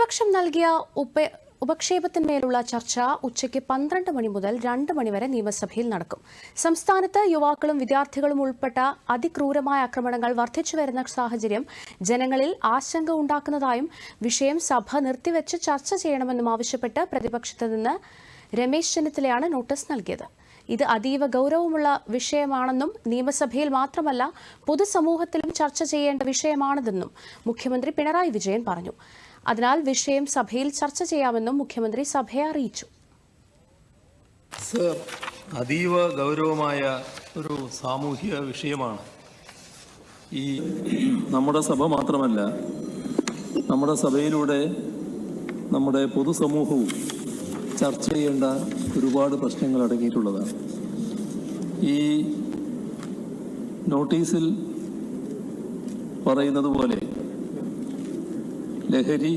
പ്രതിപക്ഷം നൽകിയ ഉപ ഉപക്ഷേപത്തിന്മേലുള്ള ചർച്ച ഉച്ചയ്ക്ക് പന്ത്രണ്ട് മണി മുതൽ രണ്ട് മണിവരെ നിയമസഭയിൽ നടക്കും. സംസ്ഥാനത്ത് യുവാക്കളും വിദ്യാർത്ഥികളും ഉൾപ്പെട്ട അതിക്രൂരമായ ആക്രമണങ്ങൾ വർദ്ധിച്ചു വരുന്ന സാഹചര്യം ജനങ്ങളിൽ ആശങ്ക ഉണ്ടാക്കുന്നതായും വിഷയം സഭ നിർത്തിവെച്ച് ചർച്ച ചെയ്യണമെന്നും ആവശ്യപ്പെട്ട് പ്രതിപക്ഷത്ത് നിന്ന് രമേശ് ചെന്നിത്തലയാണ് നോട്ടീസ് നൽകിയത്. ഇത് അതീവ ഗൗരവമുള്ള വിഷയമാണെന്നും നിയമസഭയിൽ മാത്രമല്ല പൊതുസമൂഹത്തിലും ചർച്ച ചെയ്യേണ്ട വിഷയമാണിതെന്നും മുഖ്യമന്ത്രി പിണറായി വിജയൻ പറഞ്ഞു. അതിനാൽ വിഷയം സഭയിൽ ചർച്ച ചെയ്യാമെന്നും മുഖ്യമന്ത്രി സഭയെ അറിയിച്ചു. സർ അതീവ ഗൗരവമായ ഒരു സാമൂഹിക വിഷയമാണ്. ഈ നമ്മുടെ സഭ മാത്രമല്ല നമ്മുടെ സഭയിലൂടെ നമ്മുടെ പൊതുസമൂഹവും ചർച്ച ചെയ്യേണ്ട ഒരുപാട് പ്രശ്നങ്ങൾ അടങ്ങിയിട്ടുള്ളതാണ്. ഈ നോട്ടീസിൽ പറയുന്നത് പോലെ ലഹരി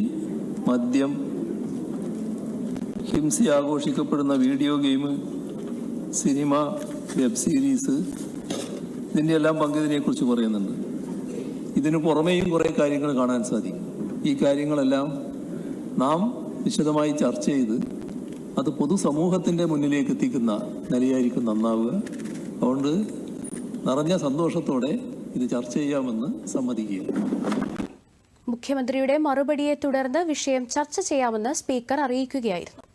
മദ്യം ഹിംസ ആഘോഷിക്കപ്പെടുന്ന video game cinema web series ഇതിന്റെ എല്ലാം പങ്കിതിനെക്കുറിച്ച് പറയുന്നുണ്ട്. ഇതിനു പുറമേയും കുറേ കാര്യങ്ങൾ കാണാൻ സാധിക്കും. ഈ കാര്യങ്ങളെല്ലാം നാം വിശദമായി ചർച്ച ചെയ്ത് അത് പൊതുസമൂഹത്തിന്റെ മുന്നിലേക്ക് എത്തിക്കുന്ന നിലയായിരിക്കും നന്നാവുക. അതുകൊണ്ട് നിറഞ്ഞ സന്തോഷത്തോടെ ഇത് ചർച്ച ചെയ്യാമെന്ന് സമ്മതിക്കുക മുഖ്യമന്ത്രിയുടെ മറുപടിയെ തുടർന്ന് വിഷയം ചർച്ച ചെയ്യാമെന്ന് സ്പീക്കർ അറിയിക്കുകയായിരുന്നു.